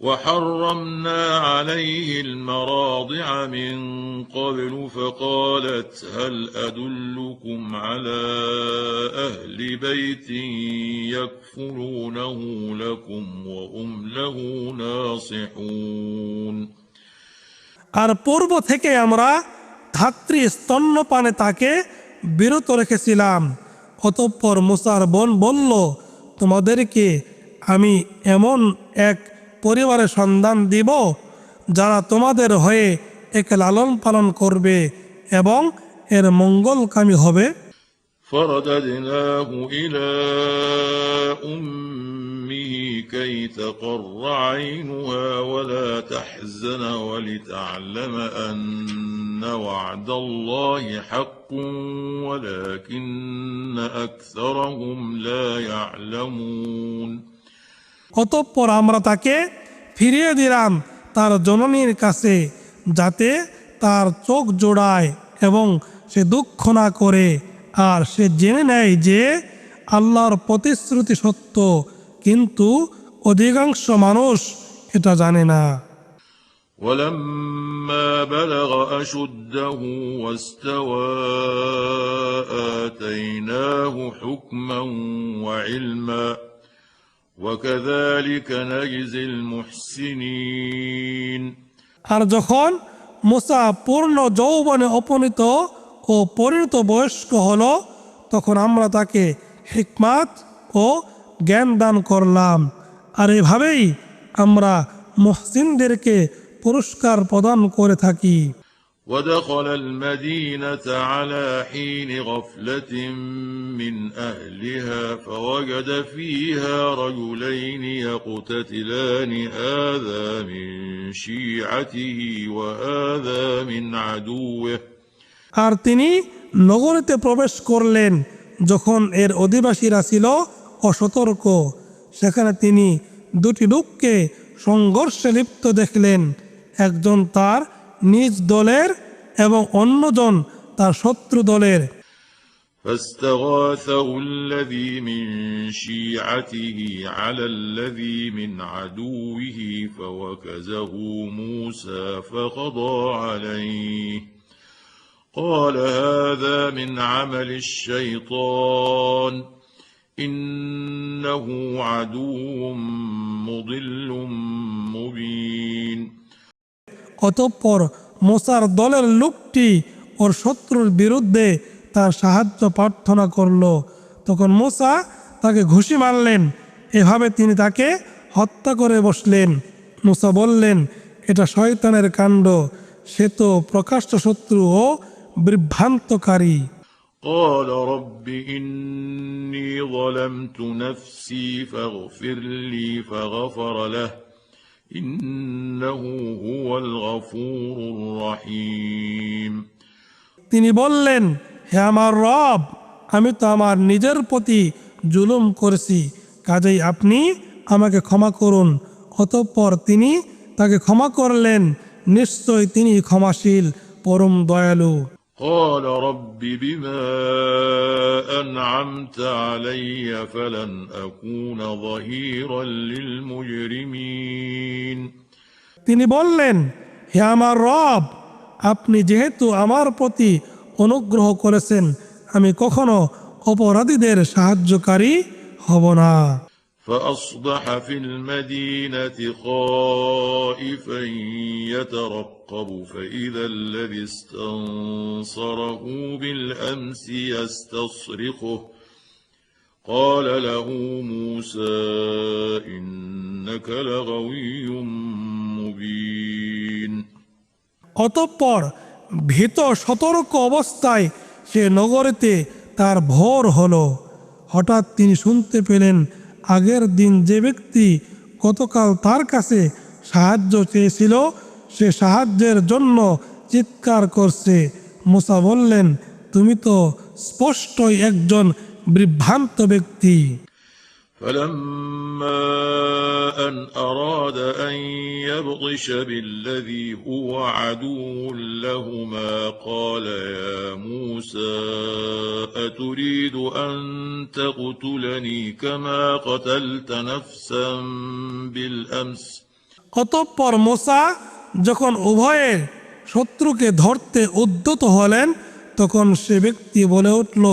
وحرمنا عليه المراضع من قبل فقالت هل أدلكم على أهل بيت يكفلونه لكم وهم له ناصحون আর পূর্ব থেকে আমরা ধাত্রী স্তন্যপানে তাকে বিরত রেখেছিলাম অতঃপর মুসার বোন বলল তোমাদেরকে আমি এমন এক পরিবারের সন্ধান দিব যারা তোমাদের হয়ে একে লালন পালন করবে এবং এর মঙ্গলকামী হবে فرددناه إلى أمه كي تقر عينها ولا تحزن ولتعلم أن وعد الله حق ولكن أكثرهم لا يعلمون অতঃপর আমরা তাকে ফিরিয়ে দিলাম তার জননীর কাছে যাতে তার চোখ জোড়ায় এবং সে দুঃখ না করে আর সে জেনে নেয় যে আল্লাহর প্রতিশ্রুতি সত্য কিন্তু অধিকাংশ মানুষ এটা জানে না ولما بلغ أشده واستوى آتيناه حكما وعلما وكذلك نجزي المحسنين আর যখন মুসা পূর্ণ যৌবনে উপনীত ও পরিণত বয়স্ক হলো, তখন আমরা তাকে হিকমাত ও জ্ঞান দান করলাম। আর এভাবেই আমরা মুহসিনদেরকে পুরস্কার প্রদান করে থাকি। ودخل المدينة على حين غفلة من أهلها فوجد فيها رجلين يقتتلان هذا من شيعته وهذا من عدوه আর তিনি নগরীতে প্রবেশ করলেন যখন এর অধিবাসীরা ছিল অসতর্ক সেখানে তিনি দুটি লোককে সংঘর্ষে লিপ্ত দেখলেন একজন তার নিজ দলের এবং অন্যজন তার শত্রু দলের فاستغاثه الذي من شيعته على الذي من عدوه فوكزه موسى فقضى عليه قال هذا من عمل الشيطان انه عدو مضل مبين অতঃপর মোসার দলের লোকটি ওর শত্রুর বিরুদ্ধে তার সাহায্য প্রার্থনা করল তখন মোসা তাকে ঘুষি মারলেন এভাবে তিনি তাকে হত্যা করে বসলেন মুসা বললেন এটা শয়তানের কাণ্ড সে তো প্রকাশ্য শত্রু ও বিভ্রান্তকারী قال رب إني ظلمت نفسي فاغفر لي فغفر له তিনি বললেন, হে আমার রব, আমি তো আমার নিজের প্রতি জুলুম করেছি, কাজেই আপনি আমাকে ক্ষমা করুন। অতঃপর তিনি তাকে ক্ষমা করলেন, নিশ্চয় তিনি ক্ষমাশীল, পরম দয়ালু। قال رب بما أنعمت علي فلن أكون ظهيرا للمجرمين তিনি বললেন হে আমার রব আপনি যেহেতু আমার প্রতি অনুগ্রহ করেছেন আমি কখনো অপরাধীদের সাহায্যকারী হব না فأصبح في المدينة خائفا يترقب فإذا الذي استنصره بالأمس يستصرخه قال له موسى إنك لغوي مبين অতঃপর ভীত সতর্ক অবস্থায় সে নগরীতে তার ভোর হলো হঠাৎ তিনি শুনতে পেলেন আগের দিন যে ব্যক্তি গতকাল তার কাছে সাহায্য চেয়েছিল, সে সাহায্যের জন্য চিৎকার করছে। মুসা বললেন, তুমি তো স্পষ্টই একজন বিভ্রান্ত ব্যক্তি। فلما أن أراد أن يبطش بالذي هو عدو لهما قال يا موسى أتريد أن تقتلني كما قتلت نفسا بالأمس অতঃপর মোসা যখন উভয়ের শত্রুকে ধরতে উদ্যত হলেন তখন সে ব্যক্তি বলে উঠল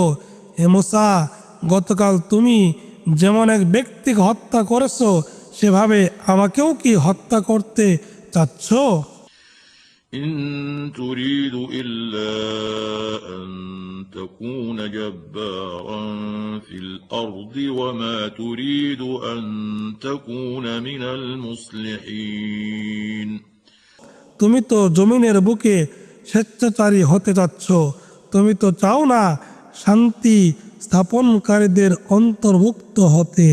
হে মোসা গতকাল তুমি যেমন এক ব্যক্তিকে হত্যা করেছো সেভাবে আমাকেও কি হত্যা করতে চাচ্ছ إن تريد إلا أن تكون جبارا في الأرض وما تريد أن تكون من المصلحين তুমি তো জমিনের বুকে স্বেচ্ছাচারী হতে চাচ্ছ তুমি তো চাও না শান্তি স্থাপনকারীদের অন্তর্ভুক্ত হতে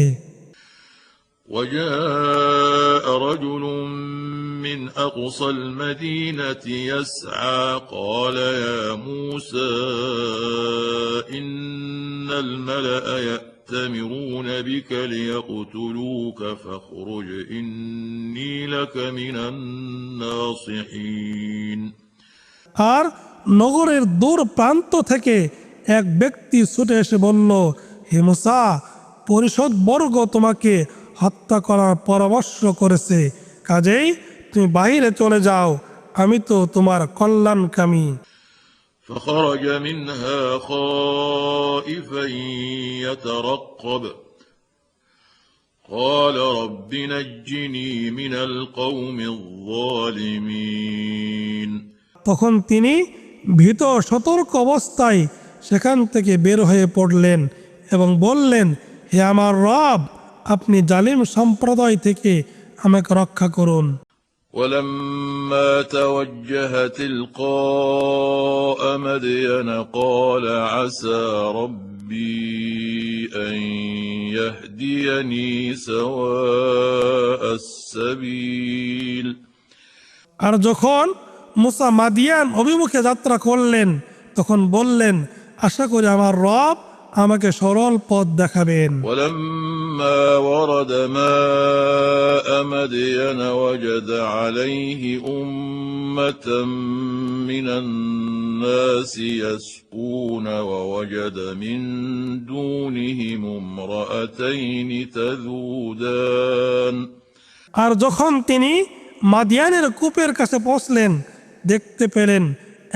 وجاء رجل من أقصى المدينة يسعى قال يا موسى إن الملأ يأتمرون بك ليقتلوك فاخرج إني لك من الناصحين আর নগরের দূর প্রান্ত থেকে এক ব্যক্তি ছুটে এসে বলল হে মুসা পরিষদ বর্গ তোমাকে হত্যা করার পরামর্শ করেছে কাজেই তুমি বাইরে চলে যাও আমি তো তোমার কল্যাণকামী فخرج منها خائفا يترقب قال رب نجني من القوم الظالمين তখন তিনি ভীত সতর্ক অবস্থায় সেখান থেকে বের হয়ে পড়লেন এবং বললেন হে আমার রব আপনি জালিম সম্প্রদায় থেকে আমাকে রক্ষা করুন ولما توجه تلقاء مدين قال عسى ربي أن يهديني سواء السبيل আর যখন মুসা মাদিয়ান অভিমুখে যাত্রা করলেন তখন বললেন আশা করি আমার রব আমাকে সরল পথ দেখাবেন ولما ورد ماء مدين وجد عليه أمة من الناس يسقون ووجد من دونهم امرأتين تذودان আর যখন তিনি মাদিয়ানের কূপের কাছে পৌঁছলেন দেখতে পেলেন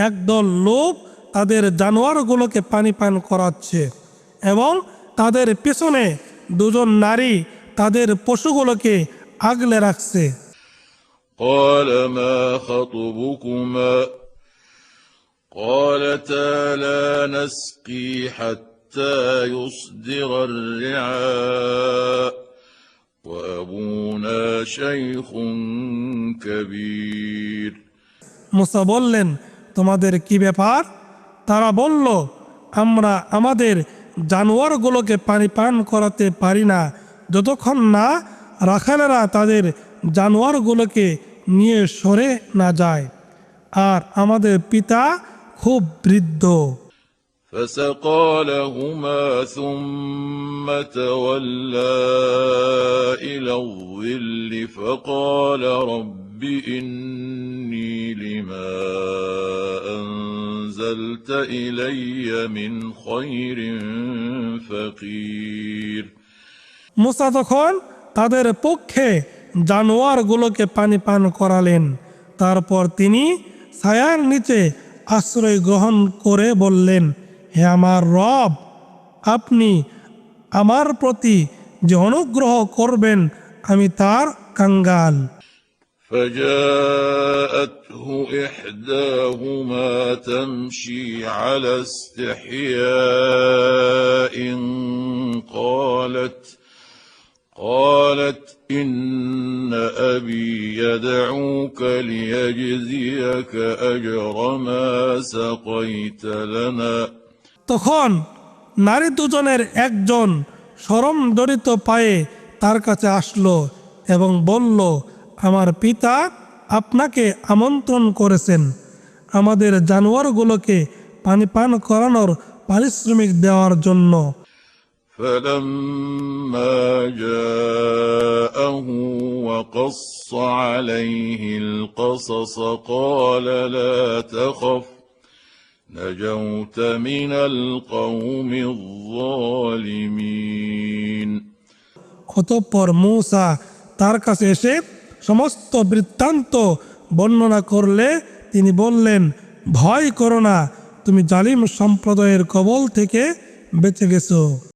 একদল লোক তাদের জানোয়ারগুলোকে পানি পান করাচ্ছে এবং তাদের পেছনে দুজন নারী তাদের পশুগুলোকে আগলে রাখছে قال ما خطبكما قالتا لا نسقي حتى يصدر الرعاء وابونا شيخ كبير মুসা বললেন তোমাদের কি ব্যাপার তারা বলল আমরা আমাদের জানোয়ারগুলোকে পানি পান করাতে পারি না যতক্ষণ না রাখালেরা তাদের জানোয়ারগুলোকে নিয়ে সরে না যায় আর আমাদের পিতা খুব বৃদ্ধ فسقى لهما ثم تولى إلى الظل فقال رب إني لما أنزلت إلي من خير فقير মুসা তখন তাদের পক্ষে জানোয়ারগুলোকে পানি পান করালেন তারপর তিনি ছায়ার নিচে আশ্রয় গ্রহণ করে বললেন হে আমার রব আপনি আমার প্রতি যে অনুগ্রহ করবেন আমি তার কাঙ্গাল فجاءته إحداهما تمشي على استحياء قالت قالت إن أبي يدعوك ليجزيك أجر ما سقيت لنا তখন নারী দুজনের একজন সরম জড়িত পায়ে তার কাছে আসলো এবং বলল আমার পিতা আপনাকে আমন্ত্রণ করেছেন আমাদের জানোয়ারগুলোকে পানি পান করানোর পারিশ্রমিক দেওয়ার জন্য فلما جاءه وقص عليه القصص قال لا تخف نجوت من القوم الظالمين অতঃপর মূসা তার কাছে এসে সমস্ত বৃত্তান্ত বর্ণনা করলে তিনি বললেন, ভয় করো না, তুমি জালিম সম্প্রদায়ের কবল থেকে বেঁচে গেছো।